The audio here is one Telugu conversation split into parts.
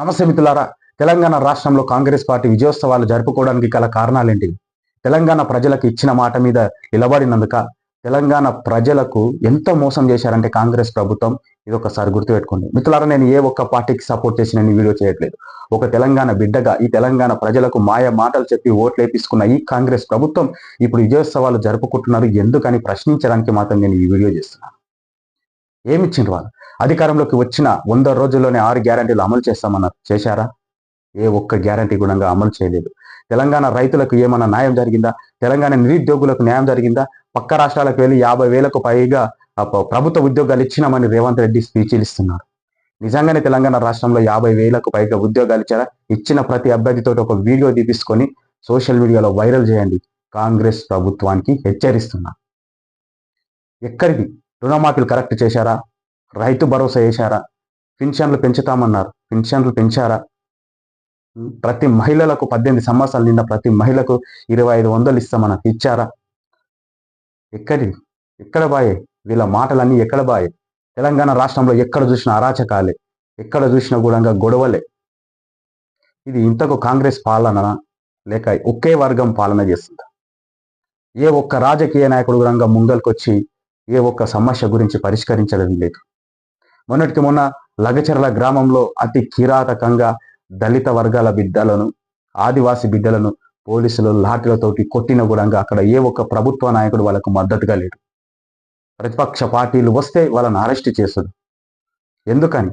నమస్తే మిత్రులారా. తెలంగాణ రాష్ట్రంలో కాంగ్రెస్ పార్టీ విజయోత్సవాలు జరుపుకోవడానికి గల కారణాలేంటివి తెలంగాణ ప్రజలకు ఇచ్చిన మాట మీద నిలబడినందుక తెలంగాణ ప్రజలకు ఎంత మోసం చేశారంటే కాంగ్రెస్ ప్రభుత్వం? ఇది ఒకసారి గుర్తుపెట్టుకోండి మిత్రులారా నేను ఏ ఒక్క పార్టీకి సపోర్ట్ చేసి నేను వీడియో చేయట్లేదు. ఒక తెలంగాణ బిడ్డగా ఈ తెలంగాణ ప్రజలకు మాయ మాటలు చెప్పి ఓట్లు ఈ కాంగ్రెస్ ప్రభుత్వం ఇప్పుడు విజయోత్సవాలు జరుపుకుంటున్నారు. ఎందుకని ప్రశ్నించడానికి మాత్రం నేను ఈ వీడియో చేస్తున్నాను ఏమిచ్చిండ్రు వాళ్ళు? అధికారంలోకి వచ్చిన వంద రోజుల్లోనే ఆరు గ్యారంటీలు అమలు చేస్తామన్నారు చేశారా? ఏ ఒక్క గ్యారంటీ గుణంగా అమలు చేయలేదు. తెలంగాణ రైతులకు ఏమైనా న్యాయం జరిగిందా? తెలంగాణ నిరుద్యోగులకు న్యాయం జరిగిందా? పక్క రాష్ట్రాలకు వెళ్ళి యాభై వేలకు పైగా ప్రభుత్వ ఉద్యోగాలు ఇచ్చినామని రేవంత్ రెడ్డి స్పీచ్లు ఇస్తున్నారు. నిజంగానే తెలంగాణ రాష్ట్రంలో యాభై వేలకు పైగా ఉద్యోగాలు ఇచ్చారా? ఇచ్చిన ప్రతి అభ్యర్థితో ఒక వీడియో తీపించుకొని సోషల్ మీడియాలో వైరల్ చేయండి. కాంగ్రెస్ ప్రభుత్వానికి హెచ్చరిస్తున్నా. ఎక్కడికి రుణమాఫీలు కరెక్ట్ చేశారా? రైతు భరోసా వేశారా? పింఛన్లు పెంచుతామన్నారు. పింఛన్లు పెంచారా? ప్రతి మహిళలకు పద్దెనిమిది సంవత్సరాలు నిన్న ప్రతి మహిళకు ఇరవై ఐదు వందలు ఇస్తామన్నారు. ఇచ్చారా? ఎక్కడి? ఎక్కడ బాయే? వీళ్ళ మాటలన్నీ ఎక్కడ బాయే? తెలంగాణ రాష్ట్రంలో ఎక్కడ చూసినా అరాచకాలే. ఎక్కడ చూసినా కూడా గొడవలే. ఇది ఇంతకు కాంగ్రెస్ పాలన లేక ఒకే వర్గం పాలన చేస్తుందా? ఏ ఒక్క రాజకీయ నాయకుడు కూడా ముంగల్కొచ్చి ఏ ఒక్క సమస్య గురించి పరిష్కరించడం లేదు. మొన్నటికి మొన్న లగచర్ల గ్రామంలో అతి కిరాతకంగా దళిత వర్గాల బిడ్డలను ఆదివాసి బిడ్డలను పోలీసులు లాఠీలతోటి కొట్టిన కూడా అక్కడ ఏ ఒక్క ప్రభుత్వ నాయకుడు వాళ్ళకు మద్దతుగా లేడు. ప్రతిపక్ష పార్టీలు వస్తే వాళ్ళని అరెస్ట్ చేస్తారు ఎందుకని?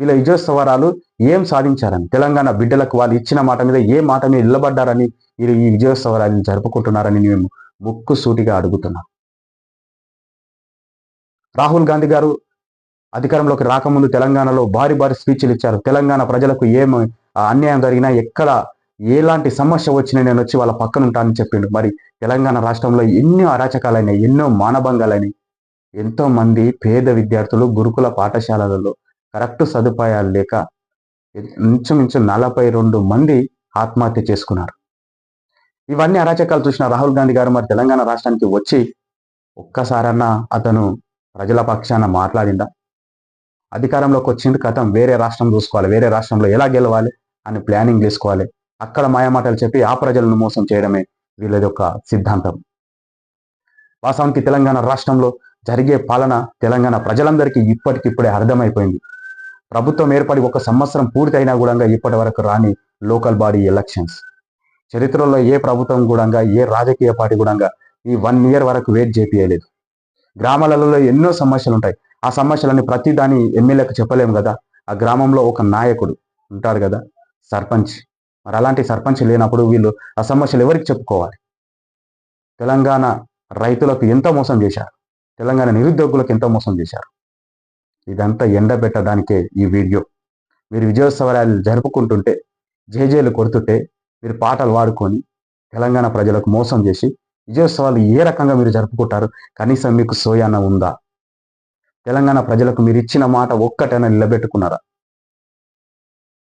వీళ్ళ విజయోత్సవాలు ఏం సాధించారని? తెలంగాణ బిడ్డలకు వాళ్ళు ఇచ్చిన మాట మీద ఏ మాట మీద నిలబడ్డారని వీళ్ళు ఈ విజయోత్సవరాన్ని జరుపుకుంటున్నారని మేము ముక్కు సూటిగా అడుగుతున్నాం. రాహుల్ గాంధీ గారు అధికారంలోకి రాకముందు తెలంగాణలో భారీ భారీ స్పీచ్లు ఇచ్చారు. తెలంగాణ ప్రజలకు ఏం అన్యాయం జరిగినా ఎక్కడ ఎలాంటి సమస్య వచ్చినా నేను వచ్చి వాళ్ళ పక్కన ఉంటానని చెప్పిండు. మరి తెలంగాణ రాష్ట్రంలో ఎన్నో అరాచకాలైనాయి ఎన్నో మానభంగాలైనాయి. ఎంతో మంది పేద విద్యార్థులు గురుకుల పాఠశాలలలో కరెక్ట్ సదుపాయాలు లేక ఇంచుమించు నలభై రెండు మంది ఆత్మహత్య చేసుకున్నారు. ఇవన్నీ అరాచకాలు చూసిన రాహుల్ గాంధీ గారు మరి తెలంగాణ రాష్ట్రానికి వచ్చి ఒక్కసారన్నా అతను ప్రజల పక్షాన మాట్లాడిందా? అధికారంలోకి వచ్చింది కథం వేరే రాష్ట్రం చూసుకోవాలి వేరే రాష్ట్రంలో ఎలా గెలవాలి అని ప్లానింగ్ చేసుకోవాలి. అక్కడ మాయమాటలు చెప్పి ఆ ప్రజలను మోసం చేయడమే వీళ్ళది ఒక సిద్ధాంతం. వాస్తవానికి తెలంగాణ రాష్ట్రంలో జరిగే పాలన తెలంగాణ ప్రజలందరికీ ఇప్పటికిప్పుడే అర్థమైపోయింది. ప్రభుత్వం ఏర్పడి ఒక సంవత్సరం పూర్తి అయినా కూడా ఇప్పటి వరకు రాని లోకల్ బాడీ ఎలక్షన్స్. చరిత్రలో ఏ ప్రభుత్వం కూడా ఏ రాజకీయ పార్టీ కూడా ఈ వన్ ఇయర్ వరకు వెయిట్ చేపియలేదు. గ్రామాలలో ఎన్నో సమస్యలు ఉంటాయి. ఆ సమస్యలని ప్రతి దాని ఎమ్మెల్యేకి చెప్పలేము కదా. ఆ గ్రామంలో ఒక నాయకుడు ఉంటాడు కదా సర్పంచ్. మరి అలాంటి సర్పంచ్ లేనప్పుడు వీళ్ళు ఆ సమస్యలు ఎవరికి చెప్పుకోవాలి? తెలంగాణ రైతులకు ఎంత మోసం చేశారు. తెలంగాణ నిరుద్యోగులకు ఎంత మోసం చేశారు. ఇదంతా ఎండబెట్టడానికే ఈ వీడియో. మీరు విజయోత్సవాలు జరుపుకుంటుంటే జేజేలు కొడుతుంటే మీరు పాటలు వాడుకొని తెలంగాణ ప్రజలకు మోసం చేసి విజయోత్సవాలు ఏ రకంగా మీరు జరుపుకుంటారు? కనీసం మీకు సోయాన ఉందా? తెలంగాణ ప్రజలకు మీరు ఇచ్చిన మాట ఒక్కటైనా నిలబెట్టుకున్నారా?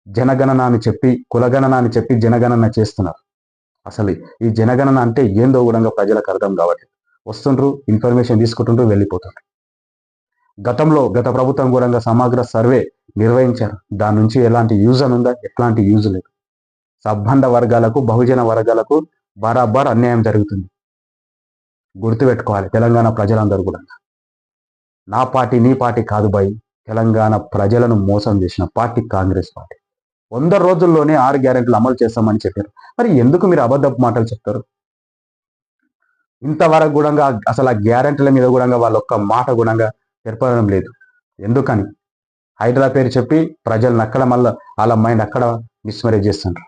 జనగణన అని చెప్పి కులగణన అని చెప్పి జనగణన చేస్తున్నారు. అసలు ఈ జనగణన అంటే ఏందో కూడా ప్రజలకు అర్థం కావట్లేదు. వస్తుండ్రు ఇన్ఫర్మేషన్ తీసుకుంటుండ్రు వెళ్ళిపోతుండ్రు. గతంలో గత ప్రభుత్వం కూడా సమగ్ర సర్వే నిర్వహించారు. దాని నుంచి ఎలాంటి యూజ్ అని ఉందా? ఎట్లాంటి యూజ్ లేదు. సబ్బండ వర్గాలకు బహుజన వర్గాలకు బరాబర్ అన్యాయం జరుగుతుంది. గుర్తుపెట్టుకోవాలి తెలంగాణ ప్రజలందరూ కూడా. నా పార్టీ నీ పార్టీ కాదు బాయ్. తెలంగాణ ప్రజలను మోసం చేసిన పార్టీ కాంగ్రెస్ పార్టీ. వంద రోజుల్లోనే ఆరు గ్యారెంటీలు అమలు చేస్తామని చెప్పారు. మరి ఎందుకు మీరు అబద్ధపు మాటలు చెప్తారు? ఇంతవరకు కూడా అసలు ఆ గ్యారెంటీల మీద కూడా వాళ్ళ ఒక్క మాట గుణంగా తెరపడం లేదు. ఎందుకని? హైదరా పేరు చెప్పి ప్రజలను అక్కడ మళ్ళీ వాళ్ళ మైండ్ అక్కడ మిస్మరేజ్ చేస్తున్నారు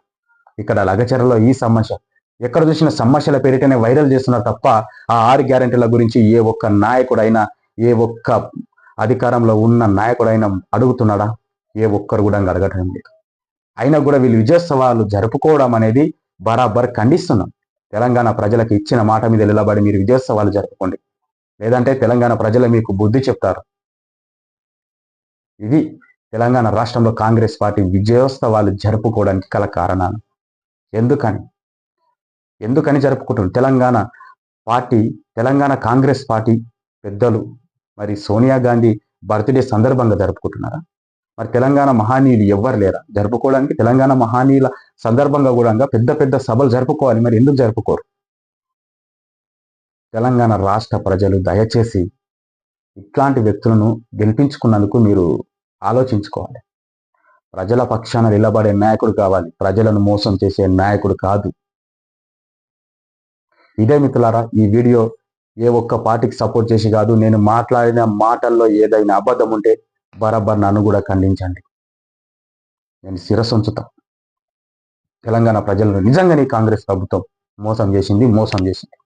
ఇక్కడ లగచరలో ఈ సమస్య ఎక్కడ చూసిన సమస్యల పేరిటనే వైరల్ చేస్తున్నారు తప్ప ఆ ఆరు గ్యారెంటీల గురించి ఏ ఒక్క నాయకుడైనా ఏ ఒక్క అధికారంలో ఉన్న నాయకుడైనా అడుగుతున్నాడా? ఏ ఒక్కరు కూడా అడగటం లేదు అయినా కూడా వీళ్ళు విజయోత్సవాలు జరుపుకోవడం అనేది బరాబర్ ఖండిస్తున్నాం. తెలంగాణ ప్రజలకు ఇచ్చిన మాట మీద నిలబడి మీరు విజయోత్సవాలు జరుపుకోండి. లేదంటే తెలంగాణ ప్రజలు మీకు బుద్ధి చెప్తారు. ఇది తెలంగాణ రాష్ట్రంలో కాంగ్రెస్ పార్టీ విజయోత్సవాలు జరుపుకోవడానికి గల కారణాలు. ఎందుకని? ఎందుకని జరుపుకుంటున్నారు? తెలంగాణ పార్టీ తెలంగాణ కాంగ్రెస్ పార్టీ పెద్దలు మరి సోనియా గాంధీ బర్త్డే సందర్భంగా జరుపుకుంటున్నారా? మరి తెలంగాణ మహానీయులు ఎవ్వరు లేరా? జరుపుకోవడానికి తెలంగాణ మహానీయుల సందర్భంగా కూడా పెద్ద పెద్ద సభలు జరుపుకోవాలి. మరి ఎందుకు జరుపుకోరు? తెలంగాణ రాష్ట్ర ప్రజలు దయచేసి ఇట్లాంటి వ్యక్తులను గెలిపించుకున్నందుకు మీరు ఆలోచించుకోవాలి. ప్రజల పక్షాన నిలబడే నాయకుడు కావాలి. ప్రజలను మోసం చేసే నాయకుడు కాదు. ఇదే మిత్రులారా ఈ వీడియో ఏ ఒక్క పార్టీకి సపోర్ట్ చేసి కాదు నేను మాట్లాడిన మాటల్లో ఏదైనా అబద్ధం ఉంటే బరాబర్ నన్ను కూడా ఖండించండి. నేను శిరస్సు తెలంగాణ ప్రజలను నిజంగానే కాంగ్రెస్ ప్రభుత్వం మోసం చేసింది మోసం చేసింది.